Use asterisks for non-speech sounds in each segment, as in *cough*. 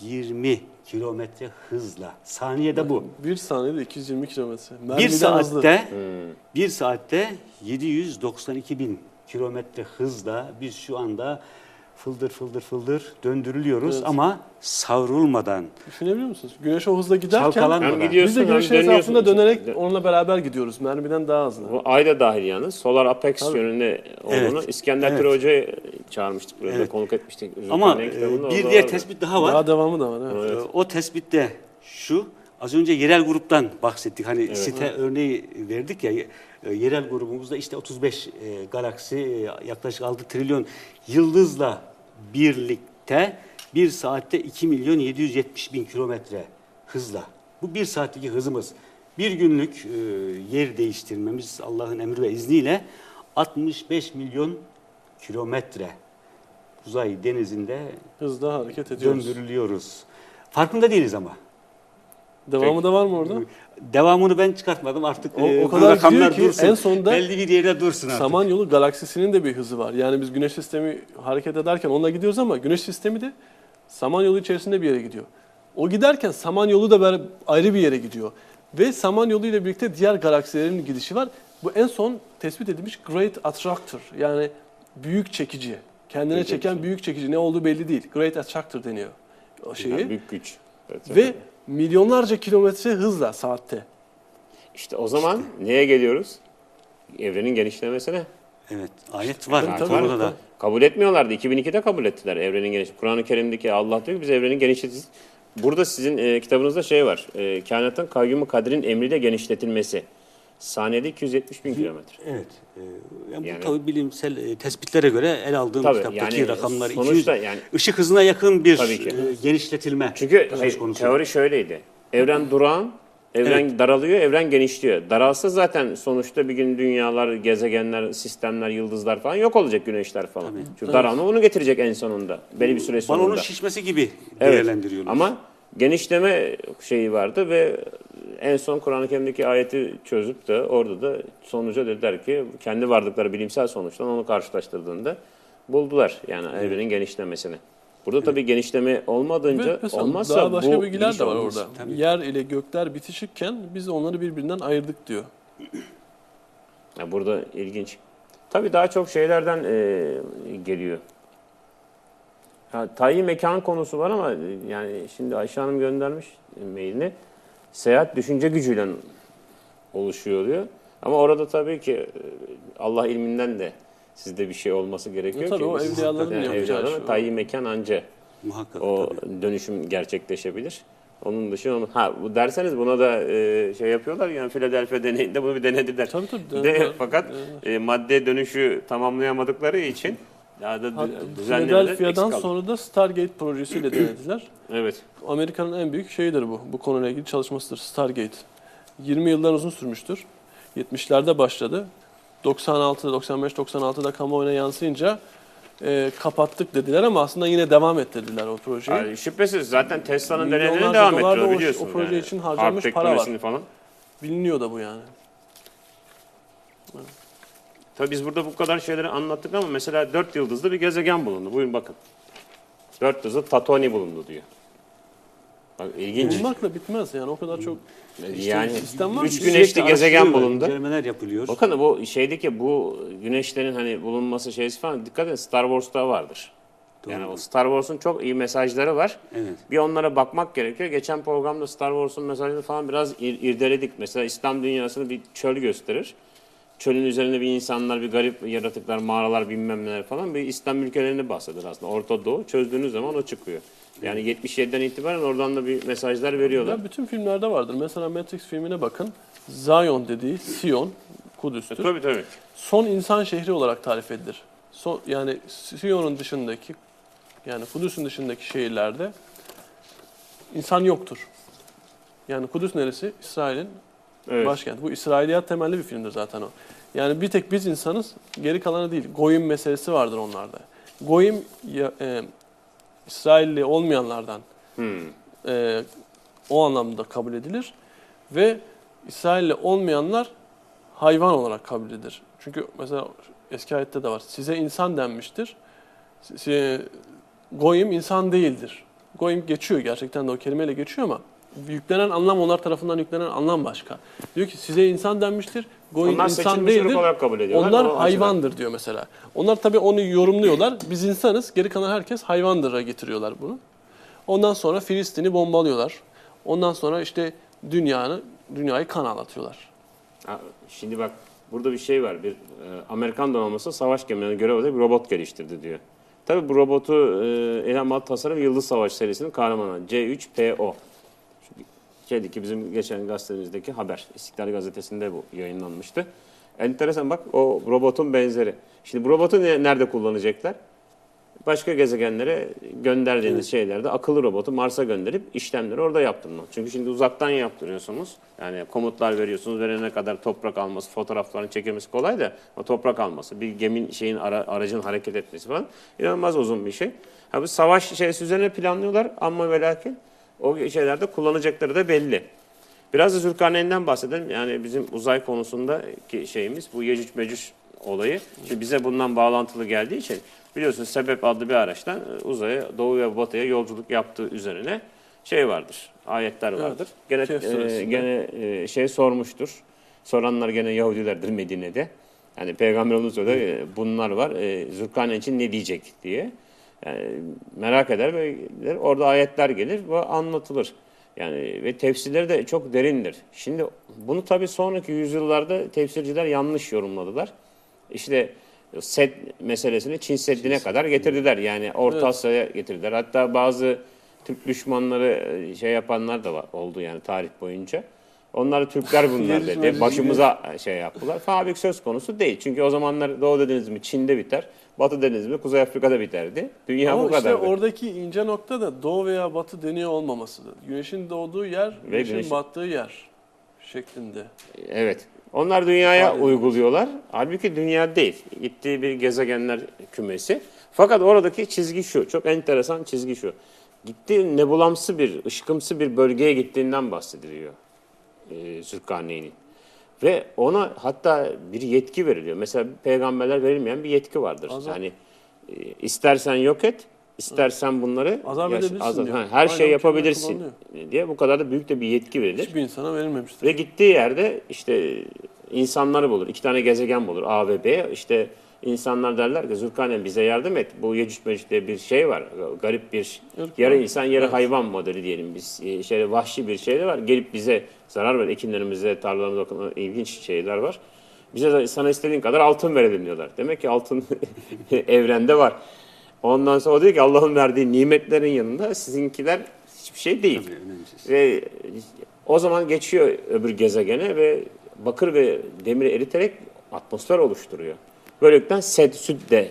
220 kilometre hızla. Saniyede bu. Bir saniyede 220 kilometre. Bir Mermiden hızlı. saatte bir saatte 792 bin kilometre hızla biz şu anda fıldır fıldır fıldır döndürülüyoruz Evet. ama savrulmadan Düşünebiliyor musunuz? Güneş o hızla giderken Çalkalanmadan. Hem biz de hem güneşin etrafında dönerek onunla beraber gidiyoruz. Mermiden daha hızlı. Bu ay da dahil yalnız. Solar Apex Tabii. yönünde olduğunu Evet. İskender Evet. Pir Hoca'yı çağırmıştık buraya da Evet. konuk etmiştik. ama e, bir diğer vardı. tespit daha var. Daha devamı da var. Evet. Ee, O tespitte şu, az önce yerel gruptan bahsettik. Hani site örneği verdik ya, e, yerel grubumuzda işte 35 e, galaksi, e, yaklaşık 6 trilyon yıldızla birlikte bir saatte 2 milyon 770 bin kilometre hızla. Bu bir saatteki hızımız. Bir günlük e, yer değiştirmemiz Allah'ın emri ve izniyle 65 milyon kilometre uzay denizinde Hızla hareket ediyoruz. döndürülüyoruz. Farkında değiliz ama. Devamı da var mı orada? Devamını ben çıkartmadım artık. O- e, o bu kadar rakamlar ki dursun. en sonunda belli bir yerde dursun artık. Samanyolu galaksisinin de bir hızı var. Yani biz güneş sistemi hareket ederken onunla gidiyoruz ama güneş sistemi de Samanyolu içerisinde bir yere gidiyor. O giderken Samanyolu da ayrı bir yere gidiyor. Ve Samanyolu ile birlikte diğer galaksilerin gidişi var. Bu en son tespit edilmiş Great Attractor yani büyük çekici. Kendine Büyük çeken büyük çekici ne olduğu belli değil. Great Attractor deniyor o şeyi. Yani büyük güç. Evet, Ve evet. milyonlarca kilometre hızla saatte. İşte o zaman neye geliyoruz? Evrenin genişlemesine. Evet, ayet var. Tabii, Tabii, da. Kabul etmiyorlardı. 2002'de kabul ettiler evrenin geniş. Kur'an-ı Kerim'deki Allah diyor ki biz evrenin genişleteceğiz. Burada sizin e, kitabınızda şey var. E, kainatın kayyumu kadrin emriyle genişletilmesi. Saniyede 270 bin kilometre. Evet. e, yani Yani- bu tabii bilimsel e, tespitlere göre el aldığım Tabii, kitaptaki yani rakamlar 200 sonuçta yani- ışık hızına yakın bir Tabii e, genişletilme Çünkü hayır, konusu. teori şöyleydi. Evren durağan, evren daralıyor, evren genişliyor. Daralsa zaten sonuçta bir gün dünyalar, gezegenler, sistemler, yıldızlar falan yok olacak güneşler falan. Çünkü daralma bunu getirecek en sonunda. Belli bir süre sonunda. Balonun şişmesi gibi Evet. değerlendiriyorlar. Ama genişleme şeyi vardı ve en son Kur'an-ı Kerim'deki ayeti çözüp de orada da sonuca dediler ki kendi vardıkları bilimsel sonuçtan onu karşılaştırdığında buldular yani evrenin genişlemesini. Burada tabii genişleme olmadığınca Evet, olmazsa daha başka bu bilgiler de var olmaz. orada. Tabii. Yer ile gökler bitişikken biz onları birbirinden ayırdık diyor. *clears throat* Ya burada ilginç. Tabii daha çok şeylerden e, geliyor. Ha, tayyi mekan konusu var ama e, yani şimdi Ayşe Hanım göndermiş mailini. Seyahat düşünce gücüyle oluşuyor diyor. Ama orada tabii ki e, Allah ilminden de sizde bir şey olması gerekiyor tabii ki. o evliyaların Yani yapacağı. Tayyi mekan anca Muhakkak. o tabii. dönüşüm gerçekleşebilir. Onun dışı onu ha bu derseniz buna da e, şey yapıyorlar yani Philadelphia deneyinde bunu bir denediler. Tabii tabii. De, denediler. fakat e, madde dönüşü tamamlayamadıkları için daha da Philadelphia'dan sonra da Stargate projesiyle denediler. *clears throat* Evet. Amerika'nın en büyük şeyidir bu. Bu konuyla ilgili çalışmasıdır. Stargate. 20 yıldan uzun sürmüştür. 70'lerde başladı. 96'da, 95-96'da kamuoyuna yansıyınca e, kapattık dediler ama aslında yine devam ettirdiler o projeyi. Yani şüphesiz zaten Tesla'nın deneylerine devam ettiriyor o- biliyorsun. o proje yani. için harcanmış Harp para var. falan. Biliniyor da bu yani. Tabii biz burada bu kadar şeyleri anlattık ama mesela dört yıldızlı bir gezegen bulundu. Buyurun bakın. Dört yıldızlı Tatoni bulundu diyor. Bak ilginç. Bulmakla bitmez yani o kadar çok yani sistem var üç güneşli gezegen bulundu. incelemeler yapılıyor. Bakın bu şeydeki bu güneşlerin hani bulunması şeysi falan dikkat edin Star Wars'ta vardır. Yani o Star Wars'un çok iyi mesajları var. Evet. Bir onlara bakmak gerekiyor. Geçen programda Star Wars'un mesajını falan biraz ir- irdeledik. Mesela İslam dünyasını bir çöl gösterir. Çölün üzerinde bir insanlar, bir garip yaratıklar, mağaralar bilmem neler falan bir İslam ülkelerini bahseder aslında. Orta Doğu çözdüğünüz zaman o çıkıyor. Yani 77'den itibaren oradan da bir mesajlar veriyorlar. Ya bütün filmlerde vardır. Mesela Matrix filmine bakın. Zion dediği Sion, Kudüs'tür. Tabii tabii. Son insan şehri olarak tarif edilir. Son, yani Sion'un dışındaki yani Kudüs'ün dışındaki şehirlerde insan yoktur. Yani Kudüs neresi? İsrail'in Evet. başkenti. Bu İsrailiyat temelli bir filmdir zaten o. Yani bir tek biz insanız, geri kalanı değil. Goyim meselesi vardır onlarda. Goyim ya, e, İsrailli olmayanlardan Hmm. e, o anlamda kabul edilir ve İsrailli olmayanlar hayvan olarak kabul edilir. Çünkü mesela eski ayette de var. Size insan denmiştir. Goyim insan değildir. Going geçiyor gerçekten de o kelimeyle geçiyor ama yüklenen anlam onlar tarafından yüklenen anlam başka. Diyor ki size insan denmiştir. Going Onlar insan değildir. olarak kabul ediyorlar. Onlar açıdan. hayvandır diyor mesela. Onlar tabii onu yorumluyorlar. Biz insanız. Geri kalan herkes hayvandır'a getiriyorlar bunu. Ondan sonra Filistin'i bombalıyorlar. Ondan sonra işte dünyanı dünyayı kan ağlatıyorlar. Şimdi bak burada bir şey var. Bir e, Amerikan donanması savaş gemilerine görev bir robot geliştirdi diyor. Tabii bu robotu e, Elon Musk tasarım Yıldız Savaş serisinin kahramanı C3PO. Şeydeki bizim geçen gazetemizdeki haber. İstiklal Gazetesi'nde bu yayınlanmıştı. Enteresan bak o robotun benzeri. Şimdi bu robotu ne- nerede kullanacaklar? Başka gezegenlere gönderdiğiniz şeylerde akıllı robotu Mars'a gönderip işlemleri orada yaptırmak. Çünkü şimdi uzaktan yaptırıyorsunuz. Yani komutlar veriyorsunuz. Verene kadar toprak alması, fotoğrafların çekilmesi kolay da o toprak alması, bir gemin şeyin ara- aracın hareket etmesi falan inanılmaz uzun bir şey. Ha bu savaş şeysi üzerine planlıyorlar ama ve lakin o şeylerde kullanacakları da belli. Biraz da Zülkarneyn'den bahsedelim. Yani bizim uzay konusundaki şeyimiz bu Yecüc Mecüc olayı. Şimdi bize bundan bağlantılı geldiği için biliyorsunuz Sebep adlı bir araçtan e, uzaya, doğu ve batıya yolculuk yaptığı üzerine şey vardır. Ayetler vardır. Gene Kehf e, gene e, şey sormuştur. Soranlar gene Yahudilerdir Medine'de. Yani Peygamber onu söyledi. e, Bunlar var. E, Zülkarneyn için ne diyecek diye. Yani merak eder ve orada ayetler gelir ve anlatılır. Yani ve tefsirleri de çok derindir. Şimdi bunu tabii sonraki yüzyıllarda tefsirciler yanlış yorumladılar. İşte Sed meselesini Çin Seddi'ne kadar getirdiler. Yani Orta Evet. Asya'ya getirdiler. Hatta bazı Türk düşmanları e, şey yapanlar da var, oldu yani tarih boyunca. Onları Türkler bunlar dedi. Başımıza şey yaptılar. Fabrik söz konusu değil. Çünkü o zamanlar Doğu dediniz mi Çin'de biter. Batı dediniz mi Kuzey Afrika'da biterdi. Dünya Ama bu işte kadardı. oradaki ince nokta da doğu veya batı deniyor olmamasıdır. Güneşin doğduğu yer, güneşin güneşin- battığı yer şeklinde. Evet. Onlar dünyaya Hayır. uyguluyorlar. Halbuki dünya değil. Gittiği bir gezegenler kümesi. Fakat oradaki çizgi şu. Çok enteresan çizgi şu. Gittiği nebulamsı bir, ışkımsı bir bölgeye gittiğinden bahsediliyor. E, Zülkarneyn'in. Ve ona hatta bir yetki veriliyor. Mesela peygamberler verilmeyen bir yetki vardır. Azap. Yani e, istersen yok et, istersen bunları Azap yaş- edebilirsin azap- diyor. ha, her Aynen şey yapabilirsin diye bu kadar da büyük de bir yetki verilir. Hiçbir insana verilmemiştir. Ve gittiği yerde işte insanları bulur. iki tane gezegen bulur A ve B. İşte insanlar derler ki Zülkarneyn bize yardım et. Bu Yecüc Mecüc diye bir şey var. Garip bir Irk yarı var. insan yarı Evet. hayvan modeli diyelim biz. Şöyle vahşi bir şey de var. Gelip bize zarar ver. Ekinlerimize, tarlalarımıza ilginç şeyler var. Bize sana istediğin kadar altın verelim diyorlar. Demek ki altın *laughs* evrende var. Ondan sonra o diyor ki Allah'ın verdiği nimetlerin yanında sizinkiler hiçbir şey değil. Tabii. Ve o zaman geçiyor öbür gezegene ve bakır ve demiri eriterek atmosfer oluşturuyor. Böylelikle set süt de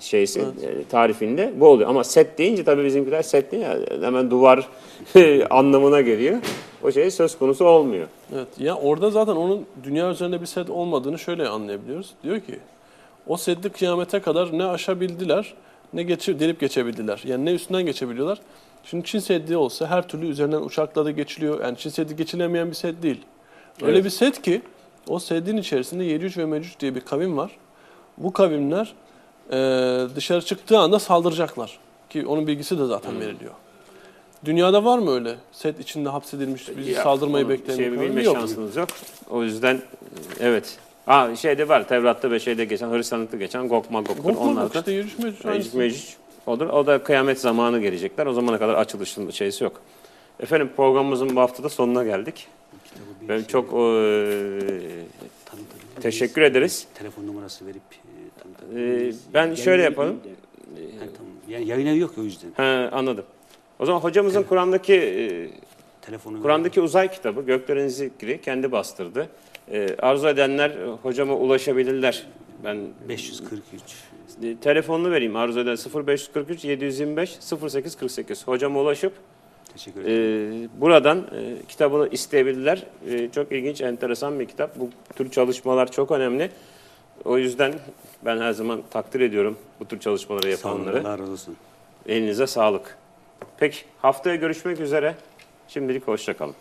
şeysi e, tarifinde bu oluyor. Ama set deyince tabii bizimkiler set değil ya, hemen duvar *laughs* anlamına geliyor. O şey söz konusu olmuyor. Evet. Ya orada zaten onun dünya üzerinde bir sed olmadığını şöyle anlayabiliyoruz. Diyor ki o seddi kıyamete kadar ne aşabildiler ne geçip delip geçebildiler. Yani ne üstünden geçebiliyorlar. Şimdi Çin Seddi olsa her türlü üzerinden uçakla da geçiliyor. Yani Çin Seddi geçilemeyen bir sed değil. Öyle Evet. bir sed ki o seddin içerisinde Yecüc ve Mecüc diye bir kavim var. Bu kavimler e, dışarı çıktığı anda saldıracaklar. Ki onun bilgisi de zaten veriliyor. Dünyada var mı öyle? Set içinde hapsedilmiş, bizi Ya, saldırmayı onun bekleyen şey bir kavim bilme yok. şansınız yok. O yüzden evet. Ha şeyde var Tevrat'ta ve şeyde geçen Hristiyanlıkta geçen Gog Magog'tur. Gok Onlar Magok da işte Mecüc Mecüc aynısı. Mecüc odur. O da kıyamet zamanı gelecekler. O zamana kadar açılışın şeysi yok. Efendim programımızın bu haftada sonuna geldik. Ben şey çok tanıtabilir teşekkür ederiz. Telefon numarası verip e, tanıtabilir Ee, miyiz? ben Yayın şöyle yapalım. de- Ha, tamam. Yani yayın evi yok o yüzden. He, anladım. O zaman hocamızın Kur'an'daki eee, Telefonu Kur'an'daki uzay kitabı Göklerin Zikri kendi bastırdı. Eee, arzu edenler e, hocama ulaşabilirler. Ben 543. e, telefonunu vereyim arzu eden 0543 725 0848. Hocama ulaşıp Teşekkür ederim. Ee, buradan e, kitabını isteyebilirler. E, çok ilginç, enteresan bir kitap. Bu tür çalışmalar çok önemli. O yüzden ben her zaman takdir ediyorum bu tür çalışmaları Sağ olun. yapanları. Allah razı olsun. Elinize sağlık. Peki haftaya görüşmek üzere. Şimdilik hoşçakalın.